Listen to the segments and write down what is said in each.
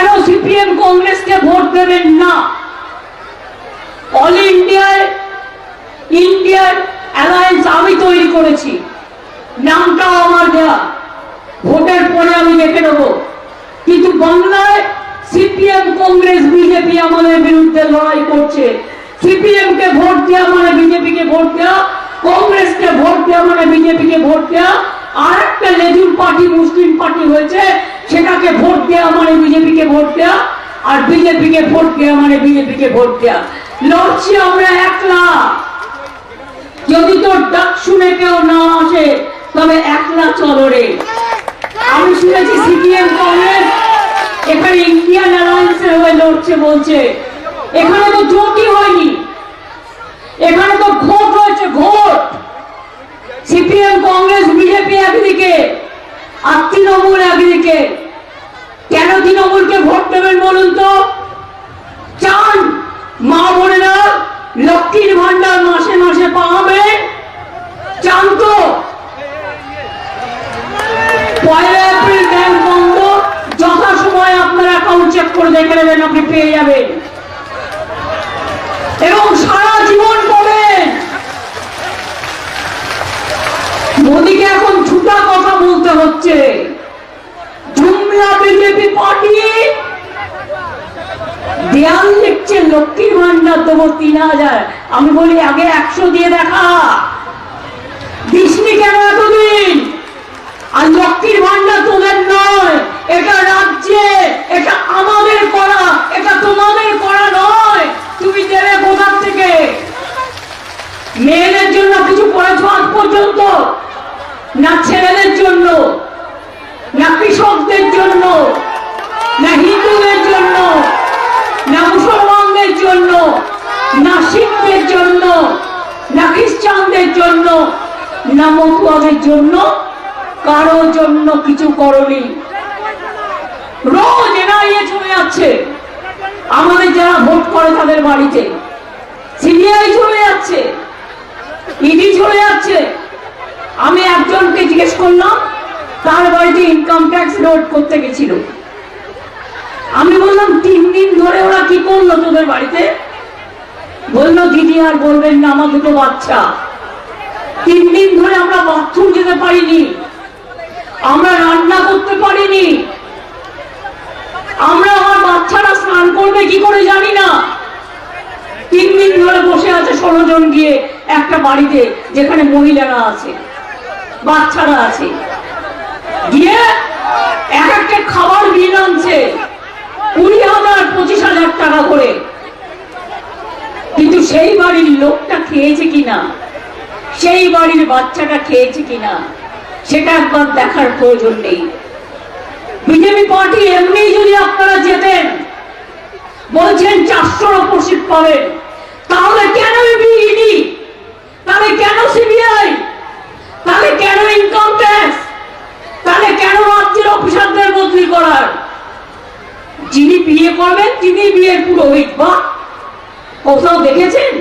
কেন সিপিএম কংগ্রেসকে ভোট দেবেন না? অল ইন্ডিয়ার ইন্ডিয়ার অ্যালায়েন্স আমি তৈরি করেছি। নামটাও আমার দেওয়া ভোটের পরে আমি দেখে নেব। কিন্তু বাংলায় সিপিএম কংগ্রেস, বিজেপি আমাদের বিরুদ্ধে লড়াই করছে। সিপিএম কে ভোট দেওয়া মানে বিজেপি কে ভোট দেওয়া কংগ্রেসকে ভোট দেওয়া মানে বিজেপি কে ভোট দেওয়া আর একটা লেজুর পার্টি, মুসলিম পার্টি হয়েছে, সেটাকে ভোট দেওয়া মানে বিজেপি কে ভোট দেওয়া আর বিজেপি কে ভোট দেওয়া মানে বিজেপি কে ভোট দেওয়া লড়ছি আমরা একলা। যদি তোর ডাক শুনে কেউ না আসে, তবে একলা চলো রে। আমি শুনেছি সিপিএম কংগ্রেস, এখানে ইন্ডিয়ান অ্যালায়েন্সের হয়ে লড়ছে, বলছে। এখানে তো জোটই হয়নি। এখানে তো ভোট হয়েছে ভোট। সিপিএম, কংগ্রেস, বিজেপি একদিকে, আর তৃণমূল একদিকে। কেন তৃণমূলকে ভোট দেবেন বলুন তো? চান মা বোনেরা লক্ষ্মীর ভান্ডার মাসে মাসে পাবে চান তো। পয়লা এপ্রিল ব্যাংক বন্ধ। যথাসময়ে আপনার অ্যাকাউন্ট চেক করে দেখে নেবেন, আপনি পেয়ে যাবেন। এবং সারা জীবন পাবেন মোদীকে এখন ছুটা কথা বলতে হচ্ছে। BJP party. দেয়াল লিখছে লক্ষ্মীর ভান্ডার দেবো তিন হাজার। আমি বলি, আগে একশো দিয়ে দেখা। দিসনি কেন এতদিন? আর লক্ষ্মীর ভান্ডার তোদের নয়, এটা রাজ্যে, এটা আমাদের করা এটা তোমাদের করা নয় তুমি দেবে কোথার থেকে মেয়েদের জন্য কিছু করেছ আজ পর্যন্ত না ছেলেদের জন্য না কৃষকদের জন্য না হিন্দুদের জন্য না মুসলমানদের জন্য না শিখদের জন্য না খ্রিস্টানদের জন্য না মতুয়াদের জন্য, কারও জন্য কিছু করনি। রোজ এনআইএ চলে যাচ্ছে। আমাদের যারা ভোট করে তাদের বাড়িতে। সিবিআই চলে যাচ্ছে। ইডি চলে যাচ্ছে। আমি একজনকে জিজ্ঞেস করলাম, তার বাড়িতে ইনকাম ট্যাক্স লোড করতে গেছিল। আমি বললাম, তিন দিন ধরে ওরা কি করল তোদের বাড়িতে? বলল, দিদি আর বলবেন না, আমার দুটো বাচ্চা। তিন দিন ধরে আমরা বাথরুম যেতে পারিনি। আমরা রান্না করতে পারিনি। আমরা আমার বাচ্চারা স্নান করবে কি করে জানি না। তিন দিন ধরে বসে আছে ষোলো জন গিয়ে একটা বাড়িতে, যেখানে মহিলারা আছে, বাচ্চারা আছে। গিয়ে এক একটা খাবার বিল আনছে। কুড়ি হাজার, পঁচিশ হাজার টাকা করে। কিন্তু সেই বাড়ির লোকটা খেয়েছে কিনা? সেই বাড়ির বাচ্চাটা খেয়েছে কিনা? সেটা একবার দেখার প্রয়োজন নেই। বিজেপি পার্টি এমনি যদি আপনারা যেতেন, বলছেন চারশোর ওপর সিট পাবেন, তাহলে কেন ইডি তাহলে কেন সিবিআই তাহলে কেন ইনকাম ট্যাক্স তাহলে কেন রাজ্যের অফিসারদের বদলি করার? যিনি বিয়ে করবেন তিনি বিয়ের পুরোহিত, বা কোথাও দেখেছেন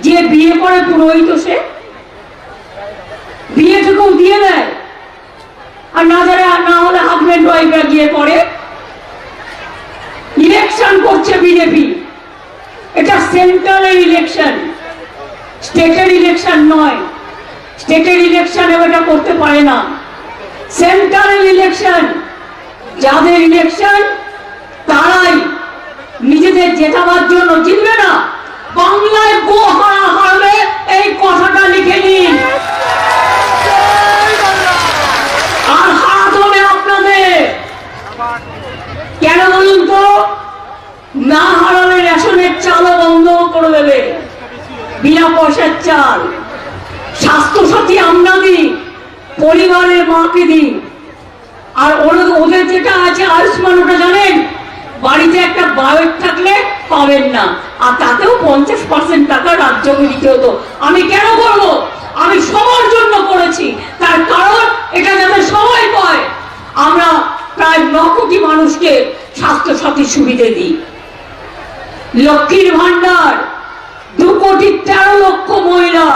যে বিয়ে করে পুরোহিত সে? বিয়েটুকু দিয়ে দেয় আর না যারা না হলে হাজবেন্ড ওয়াইফরা গিয়ে করে ইলেকশন করছে বিজেপি এটা সেন্ট্রালের ইলেকশন স্টেটের ইলেকশন নয়। স্টেটের ইলেকশন এটা করতে পারে না। সেন্ট্রাল ইলেকশন যাদের ইলেকশন তারাই নিজেদের জেতাবার জন্য জিতবে না। বাংলায় গো হারা হারবে, এই কথাটা লিখে নিন। আর হারাতে হবে আপনাদের। কেন বলুন তো? না হারালে রেশনের চালও বন্ধ করে দেবে। বিনা পয়সার চাল। স্বাস্থ্যসাথী আমরা দিই, পরিবারের মাকে দিই। আর ওদের যেটা আছে আয়ুষ্মান, ওটা জানেন? বাড়িতে একটা বায়োক থাকলে পাবেন না। আর তাতেও পঞ্চাশ পার্সেন্ট টাকা রাজ্যকে দিতে হতো। আমি কেন করব? আমি সবার জন্য করেছি। তার কারণ এটা যাতে সবাই পায়। আমরা প্রায় ন কোটি মানুষকে স্বাস্থ্য সাথী সুবিধে দিই। লক্ষ্মীর ভান্ডার দু কোটি তেরো লক্ষ মহিলা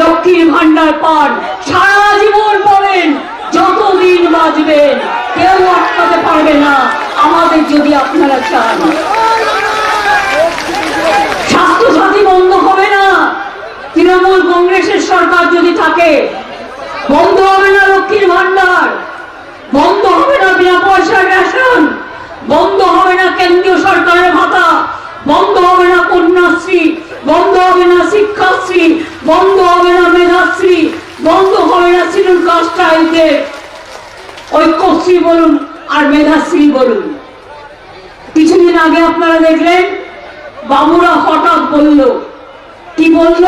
লক্ষ্মীর ভান্ডার পান। সারা জীবন পাবেন যতদিন বাঁচবেন কেউ আটকাতে পারবে না আমাদের যদি বন্ধ হবে না শিক্ষাশ্রী বন্ধ হবে না মেধাশ্রী বন্ধ হবে না শিডিউল কাস্ট ট্রাইবদের ঐক্যশ্রী বলুন আর মেধাশ্রী বলুন। কিছুদিন আগে আপনারা দেখলেন, বাবুরা হঠাৎ বলল, কি বলল?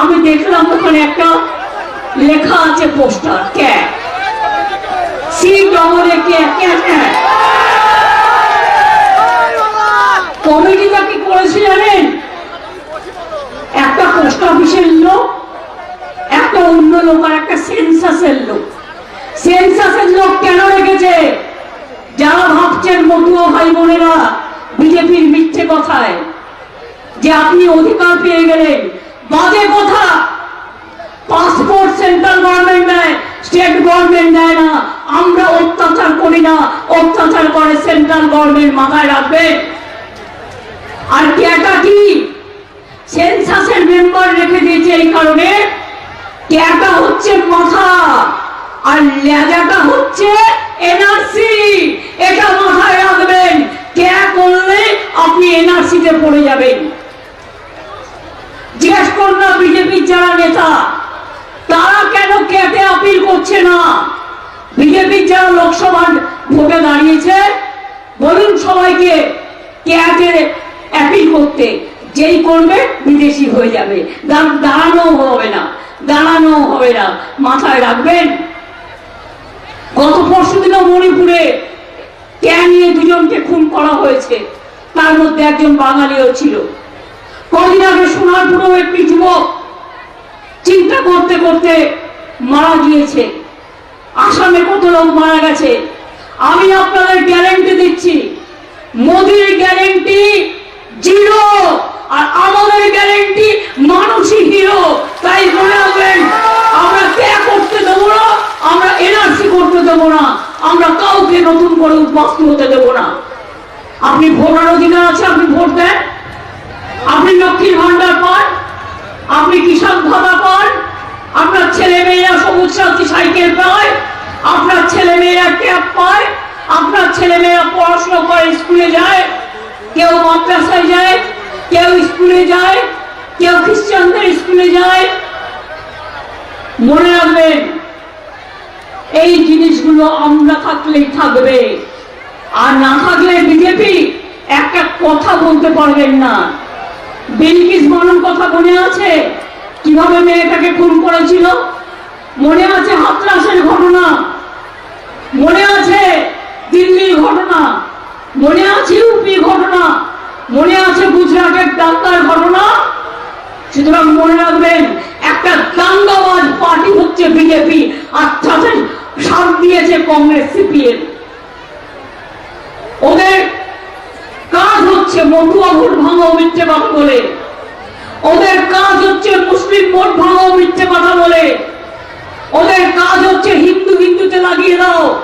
আমি দেখলাম ওখানে একটা লেখা আছে পোস্টার, ক্যা? সি ডবলে কমিটিটা কি করেছে জানেন? একটা পোস্ট অফিসের লোক, একটা অন্য লোক আর একটা সেন্সাসের লোক। সেন্সাসের লোক কেন রেখেছে? যারা ভাবছেন মতুয়া ভাই বোনেরা বিজেপির মিথ্যে কথায়, যে আপনি অধিকার পেয়ে গেলেন, বাজে কথা। পাসপোর্ট সেন্ট্রাল গভর্নমেন্ট দেয় স্টেট গভর্নমেন্ট দেয় না, আমরা অত্যাচার করি না, অত্যাচার করে সেন্ট্রাল গভর্নমেন্ট মাথায় রাখবেন আর ক্যাটা কি? সেন্সাসের মেম্বার রেখে দিয়েছে এই কারণে। ক্যাটা হচ্ছে মাথা। আর লেজাটা হচ্ছে এনআরসি এটা মাথায় রাখবেন, ক্যা করলে আপনি এনআরসিতে পড়ে যাবেন। জিজ্ঞেস করুন না বিজেপির যারা নেতা, তারা কেন ক্যাটে আপিল করছে না? বিজেপির যারা লোকসভার ভোটে দাঁড়িয়েছে, বলুন সবাইকে ক্যাটে অ্যাপিল করতে। যেই করবে বিদেশি হয়ে যাবে। দাঁড়ানো হবে না দাঁড়ানো হবে না। মাথায় রাখবেন গত পরশু দিনও মণিপুরে ক্যা নিয়ে দুজনকে খুন করা হয়েছে। তার মধ্যে একজন বাঙালিও ছিল। কদিন আগে সোনারপুরেও একটি যুবক চিন্তা করতে করতে মারা গিয়েছে। আসামে কত লোক মারা গেছে? আমি আপনাদের গ্যারেন্টি দিচ্ছি, মোদির গ্যারেন্টি জিরো আর আমাদের গ্যারেন্টি মানুষই হিরো। তাই মনে রাখবেন আমরা কে করতে দেবো না আমরা এনআরসি করতে দেবো না আমরা কাউকে নতুন করে হতে দেবো না? আপনি ভোটার অধিকার আছে, আপনি ভোট দেন। আপনি লক্ষ্মীর ভান্ডার পান, আপনি কিষাণ ভাতা পান, আপনার ছেলে মেয়েরা সবুজ সাথী সাইকেল পায়, আপনার ছেলে মেয়েরা ট্যাব পায়, আপনার ছেলে মেয়েরা পড়াশোনা করে, স্কুলে যায়, কেউ মাদ্রাসায় যায়, কেউ স্কুলে যায়, কেউ খ্রিস্টানদের স্কুলে যায়। মনে রাখবেন, এই জিনিসগুলো আমরা থাকলেই থাকবে। আর না থাকলে বিজেপি একটা কথা বলতে পারবেন না। বিলকিস বানুর কথা মনে আছে? কীভাবে মেয়েটাকে খুন করেছিল? মনে আছে হাতরাসের ঘটনা? মনে আছে দিল্লির ঘটনা? মনে আছে ইউপি ঘটনা? মনে আছে গুজরাটের দাঙ্গার ঘটনা? সুতরাং মনে রাখবেন, একটা দাঙ্গাবাজ পার্টি হচ্ছে বিজেপি, আর সাথে সাথ দিয়েছে কংগ্রেস, সিপিএম। ওদের কাজ হচ্ছে মতুয়া ভোট ভাঙা মিথ্যে কথা বলে। ওদের কাজ হচ্ছে মুসলিম ভোট ভাঙা মিথ্যে কথা বলে। ওদের কাজ হচ্ছে হিন্দু হিন্দুতে লাগিয়ে দাও।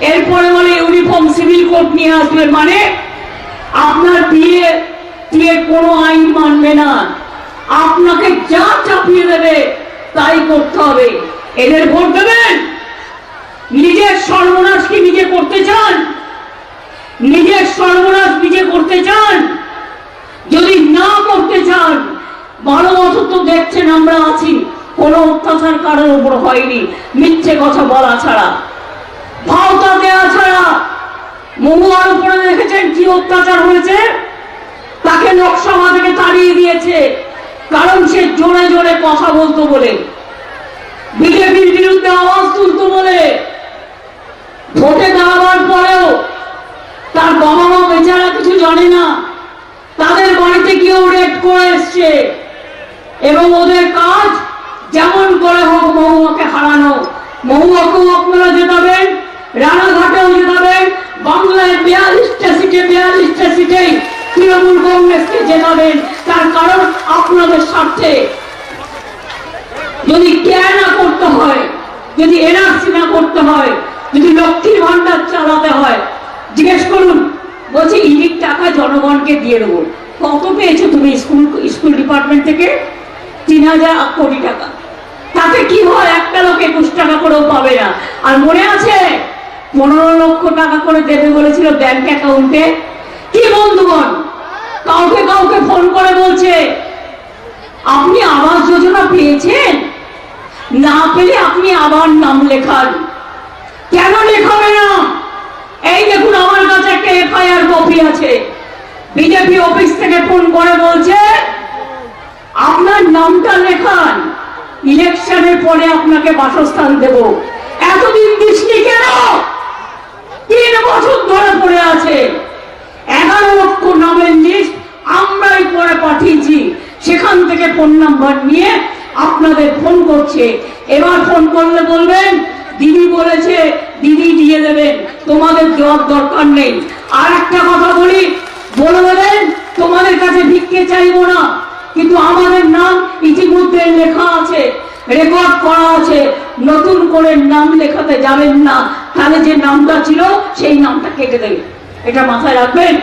এরপরে বলে ইউনিফর্ম সিভিল কোড নিয়ে আসবে মানে আপনার বিয়ে দিয়ে কোনো আইন মানবে না। আপনাকে যা চাপিয়ে দেবে তাই করতে হবে। এদের ভোট দেবেন? নিজের সর্বনাশ কি নিজে করতে চান? নিজের সর্বনাশ নিজে করতে চান। যদি না করতে চান বছর তো দেখছেন আমরা আছি, কোনো অত্যাচার কারোর উপর হয়নি, মিথ্যে কথা বলা ছাড়া। ভাওতা দেওয়া ছাড়া। মহুয়ার উপরে দেখেছেন কি অত্যাচার হয়েছে? তাকে লোকসভা থেকে তাড়িয়ে দিয়েছে, কারণ সে জোরে জোরে কথা বলতো বলে। বিজেপির বিরুদ্ধে আওয়াজ তুলতো বলে। ভোটে দাঁড়াবার পরেও তার বাবা মা বেচারা কিছু জানে না। তাদের বাড়িতে গিয়েও রেড করে এসছে। এবং ওদের কাজ যেমন করে হোক, মহুয়াকে হারানো। মহুয়াকেও আপনারা জেতাবেন, রানাঘাটেও জেতাবেন, বাংলায় বিয়াল্লিশটা সিটে বিয়াল্লিশটা সিটে তৃণমূল কংগ্রেসকে জেতাবেন। তার কারণ আপনাদের স্বার্থে। যদি কে না করতে হয়, যদি এনআরসি না করতে হয়, যদি লক্ষ্মীর ভান্ডার চালাতে হয় জিজ্ঞেস করুন, বলছি ইডির টাকা জনগণকে দিয়ে দেবো। কত পেয়েছ তুমি স্কুল স্কুল ডিপার্টমেন্ট থেকে? তিন হাজার কোটি টাকা। তাতে কি হয়? একটা লোক একুশ টাকা করেও পাবে না। আর মনে আছে, পনেরো লক্ষ টাকা করে দেবে বলেছিল ব্যাংক অ্যাকাউন্টে কি বন্ধুগণ? কাউকে কাউকে ফোন করে বলছে, আপনি আবাস যোজনা পেয়েছেন? না পেলে আপনি আবার নাম লেখান। কেন লেখাবে না? এই দেখুন, আমার কাছে একটা এফআইআর কপি আছে। বিজেপি অফিস থেকে ফোন করে বলছে, আপনার নামটা লেখান, ইলেকশনের পরে আপনাকে বাসস্থান দেব। এতদিন দৃষ্টি কেন? তিন বছর ধরে পড়ে আছে। এগারো লক্ষ নামের লিস্ট আমরাই পরে পাঠিয়েছি। সেখান থেকে ফোন নাম্বার নিয়ে আপনাদের ফোন করছে। এবার ফোন করলে বলবেন দিদি বলেছে, দিদি দিয়ে দেবেন, তোমাদের দেওয়ার দরকার নেই। আর একটা কথা বলি, বলে দেবেন, তোমাদের কাছে ভিক্ষে চাইব না, কিন্তু আমাদের নাম ইতিমধ্যে লেখা আছে রেকর্ড করা আছে, নতুন করে নাম লেখাতে যাবেন না। তাহলে যে নামটা ছিল, সেই নামটা কেটে দেবে। এটা মাথায় রাখবেন?